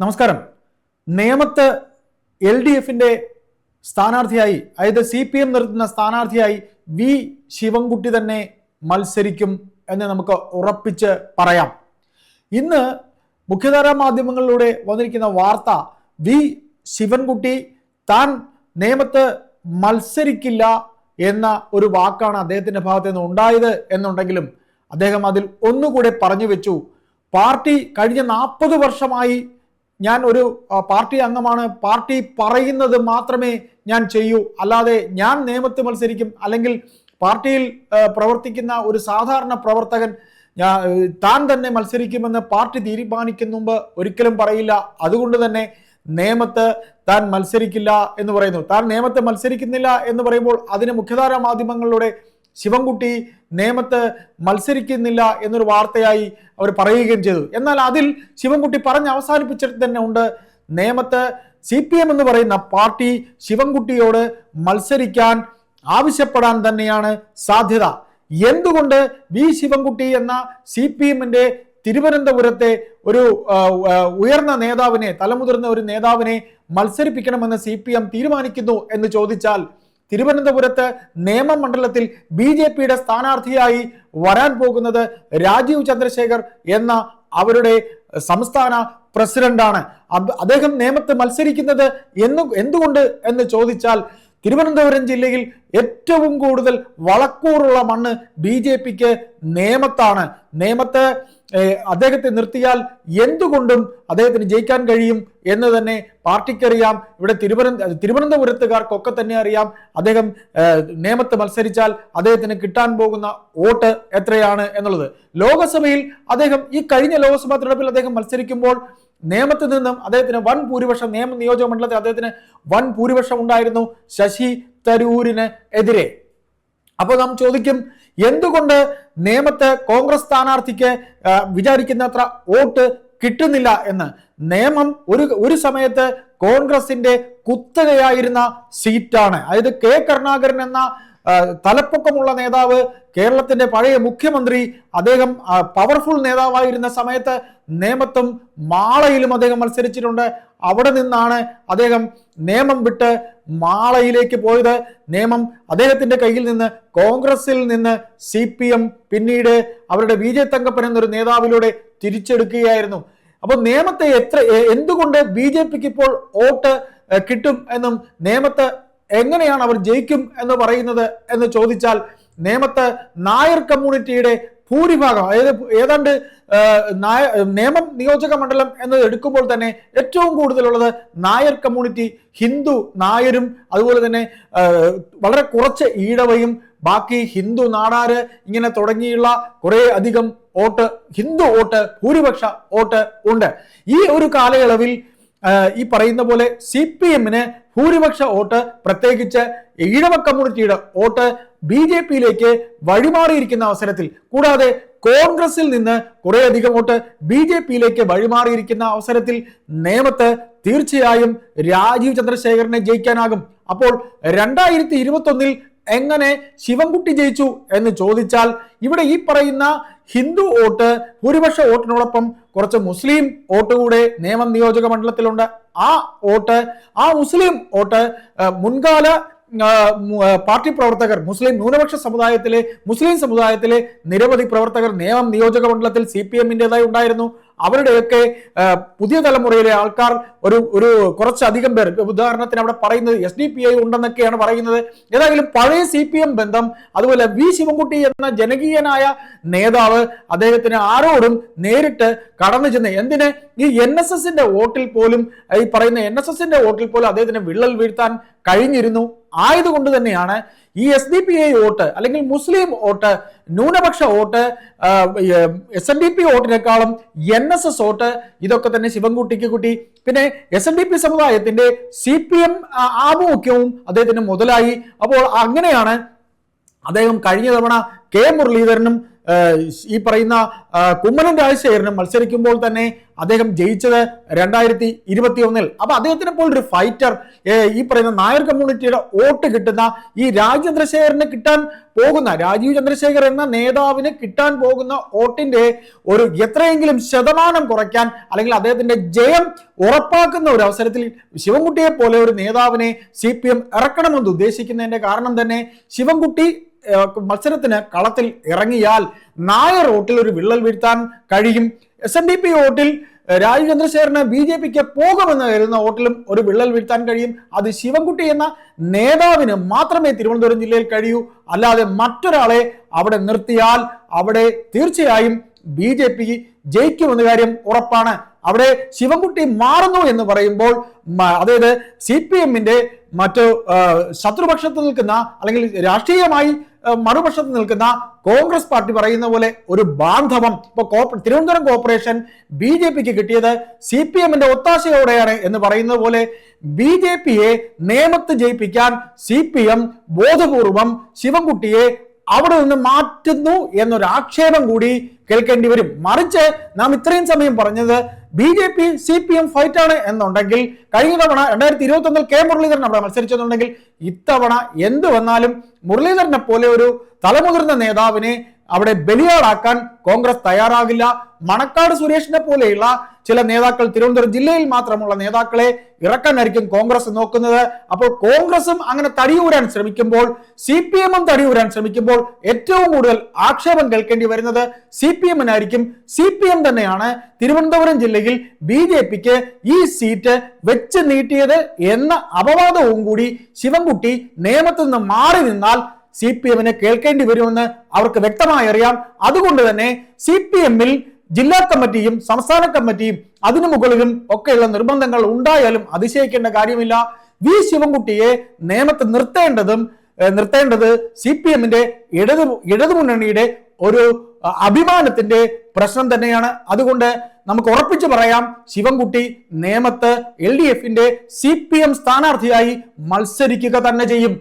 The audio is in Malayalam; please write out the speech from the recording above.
നമസ്കാരം. നേമത്ത് എൽ ഡി എഫിന്റെ സ്ഥാനാർത്ഥിയായി അതായത് സി പി എം നിർത്തുന്ന സ്ഥാനാർത്ഥിയായി വി ശിവൻകുട്ടി തന്നെ മത്സരിക്കും എന്ന് നമുക്ക് ഉറപ്പിച്ച് പറയാം. ഇന്ന് മുഖ്യധാരാ മാധ്യമങ്ങളിലൂടെ വന്നിരിക്കുന്ന വാർത്ത വി ശിവൻകുട്ടി താൻ നേമത്ത് മത്സരിക്കില്ല എന്ന ഒരു വാക്കാണ് അദ്ദേഹത്തിന്റെ ഭാഗത്ത് നിന്ന് ഉണ്ടായത് എന്നുണ്ടെങ്കിലും അദ്ദേഹം അതിൽ ഒന്നുകൂടെ പറഞ്ഞു വെച്ചു. പാർട്ടി കഴിഞ്ഞ നാൽപ്പത് വർഷമായി ഞാൻ ഒരു പാർട്ടി അംഗമാണ്. പാർട്ടി പറയുന്നത് മാത്രമേ ഞാൻ ചെയ്യൂ. അല്ലാതെ ഞാൻ നിയമത്ത് മത്സരിക്കും. അല്ലെങ്കിൽ പാർട്ടിയിൽ പ്രവർത്തിക്കുന്ന ഒരു സാധാരണ പ്രവർത്തകൻ താൻ തന്നെ മത്സരിക്കുമെന്ന് പാർട്ടി തീരുമാനിക്കുന്ന മുമ്പ് ഒരിക്കലും പറയില്ല. അതുകൊണ്ട് തന്നെ നിയമത്ത് താൻ മത്സരിക്കില്ല എന്ന് പറയുന്നു. താൻ നിയമത്തെ മത്സരിക്കുന്നില്ല എന്ന് പറയുമ്പോൾ അതിന് മുഖ്യധാരാ മാധ്യമങ്ങളിലൂടെ ശിവൻകുട്ടി നേമത്ത് മത്സരിക്കുന്നില്ല എന്നൊരു വാർത്തയായി അവർ പറയുകയും ചെയ്തു. എന്നാൽ അതിൽ ശിവൻകുട്ടി പറഞ്ഞ് അവസാനിപ്പിച്ചിട്ട് തന്നെ ഉണ്ട്. നേമത്ത് സി പി എം എന്ന് പറയുന്ന പാർട്ടി ശിവൻകുട്ടിയോട് മത്സരിക്കാൻ ആവശ്യപ്പെടാൻ തന്നെയാണ് സാധ്യത. എന്തുകൊണ്ട് വി ശിവൻകുട്ടി എന്ന സി പി എമ്മിന്റെ തിരുവനന്തപുരത്തെ ഒരു ഉയർന്ന നേതാവിനെ തലമുതിർന്ന ഒരു നേതാവിനെ മത്സരിപ്പിക്കണമെന്ന് സി പി എം തീരുമാനിക്കുന്നു എന്ന് ചോദിച്ചാൽ തിരുവനന്തപുരത്ത് നേമം മണ്ഡലത്തിൽ ബി ജെ പിയുടെ സ്ഥാനാർത്ഥിയായി വരാൻ പോകുന്നത് രാജീവ് ചന്ദ്രശേഖർ എന്ന അവരുടെ സംസ്ഥാന പ്രസിഡന്റാണ്. അദ്ദേഹം നേമത്ത് മത്സരിക്കുന്നത് എന്ന് എന്തുകൊണ്ട് എന്ന് ചോദിച്ചാൽ തിരുവനന്തപുരം ജില്ലയിൽ ഏറ്റവും കൂടുതൽ വളക്കൂറുള്ള മണ്ണ് ബി നേമത്താണ്. നേമത്ത് അദ്ദേഹത്തെ നിർത്തിയാൽ എന്തുകൊണ്ടും അദ്ദേഹത്തിന് ജയിക്കാൻ കഴിയും എന്ന് തന്നെ പാർട്ടിക്കറിയാം. ഇവിടെ തിരുവനന്ത തിരുവനന്തപുരത്തുകാർക്കൊക്കെ തന്നെ അറിയാം. അദ്ദേഹം നിയമത്ത് മത്സരിച്ചാൽ അദ്ദേഹത്തിന് കിട്ടാൻ പോകുന്ന വോട്ട് എത്രയാണ് എന്നുള്ളത്. ലോകസഭയിൽ അദ്ദേഹം ഈ കഴിഞ്ഞ ലോക്സഭാ തെരഞ്ഞെടുപ്പിൽ അദ്ദേഹം മത്സരിക്കുമ്പോൾ നിയമത്തിൽ നിന്നും അദ്ദേഹത്തിന് വൻ ഭൂരിപക്ഷം നിയമ നിയോജക മണ്ഡലത്തിൽ അദ്ദേഹത്തിന് വൻ ഭൂരിപക്ഷം ഉണ്ടായിരുന്നു ശശി തരൂരിന് എതിരെ. അപ്പോൾ നാം ചോദിക്കും എന്തുകൊണ്ട് നേമത്ത് കോൺഗ്രസ് സ്ഥാനാർത്ഥിക്ക് വിചാരിക്കുന്നത്ര വോട്ട് കിട്ടുന്നില്ല എന്ന്? നിയമം ഒരു ഒരു സമയത്ത് കോൺഗ്രസിന്റെ കുത്തകയായിരുന്ന സീറ്റാണ്. അതായത് കെ കരുണാകരൻ എന്ന തലപ്പൊക്കമുള്ള നേതാവ് കേരളത്തിന്റെ പഴയ മുഖ്യമന്ത്രി അദ്ദേഹം പവർഫുൾ നേതാവായിരുന്ന സമയത്ത് നേമത്തും മാളയിലും അദ്ദേഹം മത്സരിച്ചിട്ടുണ്ട്. അവിടെ നിന്നാണ് അദ്ദേഹം നേമം വിട്ട് മാളയിലേക്ക് പോയത്. നേമം അദ്ദേഹത്തിന്റെ കയ്യിൽ നിന്ന് കോൺഗ്രസിൽ നിന്ന് സി പി എം പിന്നീട് അവരുടെ വി ജെ തങ്കപ്പൻ എന്നൊരു നേതാവിലൂടെ തിരിച്ചെടുക്കുകയായിരുന്നു. അപ്പോൾ നേമത്തെ എത്ര എന്തുകൊണ്ട് ബി ജെ പിക്ക് ഇപ്പോൾ വോട്ട് കിട്ടും എന്നും നിയമത്ത് എങ്ങനെയാണ് അവർ ജയിക്കും എന്ന് പറയുന്നത് എന്ന് ചോദിച്ചാൽ നേമത്ത് നായർ കമ്മ്യൂണിറ്റിയുടെ ഭൂരിഭാഗം അതായത് ഏതാണ്ട് നായ നേമം നിയോജക മണ്ഡലം എന്ന് എടുക്കുമ്പോൾ തന്നെ ഏറ്റവും കൂടുതലുള്ളത് നായർ കമ്മ്യൂണിറ്റി ഹിന്ദു നായരും അതുപോലെ തന്നെ വളരെ കുറച്ച് ഈഴവയും ബാക്കി ഹിന്ദു നാടാര് ഇങ്ങനെ തുടങ്ങിയുള്ള കുറേ അധികം വോട്ട് ഹിന്ദു വോട്ട് ഭൂരിപക്ഷ വോട്ട് ഉണ്ട്. ഈ ഒരു കാലയളവിൽ ഈ പറയുന്ന പോലെ സി പി എമ്മിന് ഭൂരിപക്ഷ വോട്ട് പ്രത്യേകിച്ച് ഈഴവ കമ്മ്യൂണിറ്റിയുടെ വോട്ട് ബി ജെ പിയിലേക്ക് വഴിമാറിയിരിക്കുന്ന അവസരത്തിൽ കൂടാതെ കോൺഗ്രസിൽ നിന്ന് കുറേയധികം വോട്ട് ബി ജെ പിയിലേക്ക് വഴിമാറിയിരിക്കുന്ന അവസരത്തിൽ നേമത്ത് തീർച്ചയായും രാജീവ് ചന്ദ്രശേഖരനെ ജയിക്കാനാകും. അപ്പോൾ രണ്ടായിരത്തി ഇരുപത്തൊന്നിൽ എങ്ങനെ ശിവൻകുട്ടി ജയിച്ചു എന്ന് ചോദിച്ചാൽ ഇവിടെ ഈ പറയുന്ന ഹിന്ദു വോട്ട് ഭൂരിപക്ഷ വോട്ടിനോടൊപ്പം കുറച്ച് മുസ്ലിം വോട്ട് കൂടെ നിയമം നിയോജക മണ്ഡലത്തിലുണ്ട്. ആ വോട്ട് ആ മുസ്ലിം വോട്ട് മുൻകാല പാർട്ടി പ്രവർത്തകർ മുസ്ലിം ന്യൂനപക്ഷ സമുദായത്തിലെ മുസ്ലിം സമുദായത്തിലെ നിരവധി പ്രവർത്തകർ നിയമം നിയോജക മണ്ഡലത്തിൽ സി പി എമ്മിന്റെതായി ഉണ്ടായിരുന്നു. അവരുടെയൊക്കെ പുതിയ തലമുറയിലെ ആൾക്കാർ ഒരു ഒരു കുറച്ചധികം പേർ. ഉദാഹരണത്തിന് അവിടെ പറയുന്നത് എസ് ഡി പി ഐ ഉണ്ടെന്നൊക്കെയാണ് പറയുന്നത്. ഏതായാലും പഴയ സി പി എം ബന്ധം അതുപോലെ വി ശിവൻകുട്ടി എന്ന ജനകീയനായ നേതാവ് അദ്ദേഹത്തിന് ആരോടും നേരിട്ട് കടന്നു ചെന്ന് എന്തിന്? ഈ എൻ എസ് എസിന്റെ വോട്ടിൽ പോലും ഈ പറയുന്ന എൻ എസ് എസിന്റെ വോട്ടിൽ പോലും അദ്ദേഹത്തിന് വിള്ളൽ വീഴ്ത്താൻ കഴിഞ്ഞിരുന്നു. ആയതുകൊണ്ട് തന്നെയാണ് ഈ S D P I vote അല്ലെങ്കിൽ മുസ്ലിം വോട്ട് ന്യൂനപക്ഷ vote S N D P വോട്ടിനേക്കാളും N S S vote ഇതൊക്കെ തന്നെ ശിവൻകുട്ടിക്ക് കുട്ടി. പിന്നെ എസ് എൻ ഡി പി സമുദായത്തിന്റെ സി പി എം ആഭിമുഖ്യവും അദ്ദേഹത്തിന് മുതലായി. അപ്പോൾ അങ്ങനെയാണ് അദ്ദേഹം കഴിഞ്ഞ തവണ കെ മുരളീധരനും ഈ പറയുന്ന കുമ്മനം രാജശേഖരനും മത്സരിക്കുമ്പോൾ തന്നെ അദ്ദേഹം ജയിച്ചത് രണ്ടായിരത്തി ഇരുപത്തി ഒന്നിൽ അപ്പൊ അദ്ദേഹത്തിനെ പോലൊരു ഫൈറ്റർ ഈ പറയുന്ന നായർ കമ്മ്യൂണിറ്റിയുടെ വോട്ട് കിട്ടുന്ന ഈ രാജ് ചന്ദ്രശേഖരന് കിട്ടാൻ പോകുന്ന രാജീവ് ചന്ദ്രശേഖർ എന്ന നേതാവിന് കിട്ടാൻ പോകുന്ന വോട്ടിന്റെ ഒരു എത്രയെങ്കിലും ശതമാനം കുറയ്ക്കാൻ അല്ലെങ്കിൽ അദ്ദേഹത്തിന്റെ ജയം ഉറപ്പാക്കുന്ന ഒരു അവസരത്തിൽ ശിവൻകുട്ടിയെ പോലെ ഒരു നേതാവിനെ സി പി എം ഇറക്കണമെന്ന് ഉദ്ദേശിക്കുന്നതിന്റെ കാരണം തന്നെ ശിവൻകുട്ടി മത്സരത്തിന് കളത്തിൽ ഇറങ്ങിയാൽ നായർ വോട്ടിൽ ഒരു വിള്ളൽ വീഴ്ത്താൻ കഴിയും. എസ് എൻ ഡി പി വോട്ടിൽ രാജു ചന്ദ്രശേഖരന് ബി ജെ പിക്ക് പോകുമെന്ന് കരുതുന്ന വോട്ടിലും ഒരു വിള്ളൽ വീഴ്ത്താൻ കഴിയും. അത് ശിവൻകുട്ടി എന്ന നേതാവിന് മാത്രമേ തിരുവനന്തപുരം ജില്ലയിൽ കഴിയൂ. അല്ലാതെ മറ്റൊരാളെ അവിടെ നിർത്തിയാൽ അവിടെ തീർച്ചയായും ബി ജെ പി ജയിക്കുമെന്ന കാര്യം ഉറപ്പാണ്. അവിടെ ശിവൻകുട്ടി മാറുന്നു എന്ന് പറയുമ്പോൾ അതായത് സി പി എമ്മിന്റെ മറ്റു ശത്രുപക്ഷത്ത് നിൽക്കുന്ന അല്ലെങ്കിൽ രാഷ്ട്രീയമായി മറുപക്ഷത്ത് നിൽക്കുന്ന കോൺഗ്രസ് പാർട്ടി പറയുന്ന പോലെ ഒരു ബാന്ധവം. ഇപ്പൊ കോപ്പ- തിരുവനന്തപുരം കോർപ്പറേഷൻ ബി ജെ പിക്ക് കിട്ടിയത് സി പി എമ്മിന്റെ ഒത്താശയോടെയാണ് എന്ന് പറയുന്നത് പോലെ ബി ജെ പിയെ നിയമത്ത് ജയിപ്പിക്കാൻ സി പി എം ബോധപൂർവം ശിവൻകുട്ടിയെ അവിടെ നിന്ന് മാറ്റുന്നു എന്നൊരു ആക്ഷേപം കൂടി കേൾക്കേണ്ടി വരും. മറിച്ച് നാം ഇത്രയും സമയം പറഞ്ഞത് B J P C P M fight ആണ് എന്നുണ്ടെങ്കിൽ കഴിഞ്ഞ തവണ രണ്ടായിരത്തി ഇരുപത്തി ഒന്നിൽ കെ മുരളീധരൻ അവിടെ മത്സരിച്ചെന്നുണ്ടെങ്കിൽ ഇത്തവണ എന്ത് വന്നാലും മുരളീധരനെ പോലെ ഒരു തലമുതിർന്ന നേതാവിനെ അവിടെ ബലിയാടാക്കാൻ കോൺഗ്രസ് തയ്യാറാകില്ല. മണക്കാട് സുരേഷിനെ പോലെയുള്ള ചില നേതാക്കൾ തിരുവനന്തപുരം ജില്ലയിൽ മാത്രമുള്ള നേതാക്കളെ ഇറക്കാനായിരിക്കും കോൺഗ്രസ് നോക്കുന്നത്. അപ്പോൾ കോൺഗ്രസും അങ്ങനെ തടിയൂരാൻ ശ്രമിക്കുമ്പോൾ സി പി എമ്മും തടിയൂരാൻ ശ്രമിക്കുമ്പോൾ ഏറ്റവും കൂടുതൽ ആക്ഷേപം കേൾക്കേണ്ടി വരുന്നത് സി പി എമ്മിനായിരിക്കും. സി പി എം തന്നെയാണ് തിരുവനന്തപുരം ജില്ലയിൽ ബി ജെ പിക്ക് ഈ സീറ്റ് വെച്ച് നീട്ടിയത് എന്ന അപവാദവും കൂടി ശിവൻകുട്ടി നിയമത്തിൽ നിന്ന് മാറി നിന്നാൽ സി പി എമ്മിന് കേൾക്കേണ്ടി വരുമെന്ന് അവർക്ക് വ്യക്തമായി അറിയാം. അതുകൊണ്ട് തന്നെ സി പി എമ്മിൽ ജില്ലാ കമ്മിറ്റിയും സംസ്ഥാന കമ്മിറ്റിയും അതിനു മുകളിലും ഒക്കെയുള്ള നിർബന്ധങ്ങൾ ഉണ്ടായാലും അതിശയിക്കേണ്ട കാര്യമില്ല. വി ശിവൻകുട്ടിയെ നിയമത്ത് നിർത്തേണ്ടതും നിർത്തേണ്ടത് സി പി എമ്മിന്റെ ഇടതു ഇടതുമുന്നണിയുടെ ഒരു അഭിമാനത്തിന്റെ പ്രശ്നം തന്നെയാണ്. അതുകൊണ്ട് നമുക്ക് ഉറപ്പിച്ചു പറയാം ശിവൻകുട്ടി നേമത്ത് എൽ ഡി എഫിന്റെ സി പി എം സ്ഥാനാർത്ഥിയായി മത്സരിക്കുക തന്നെ ചെയ്യും.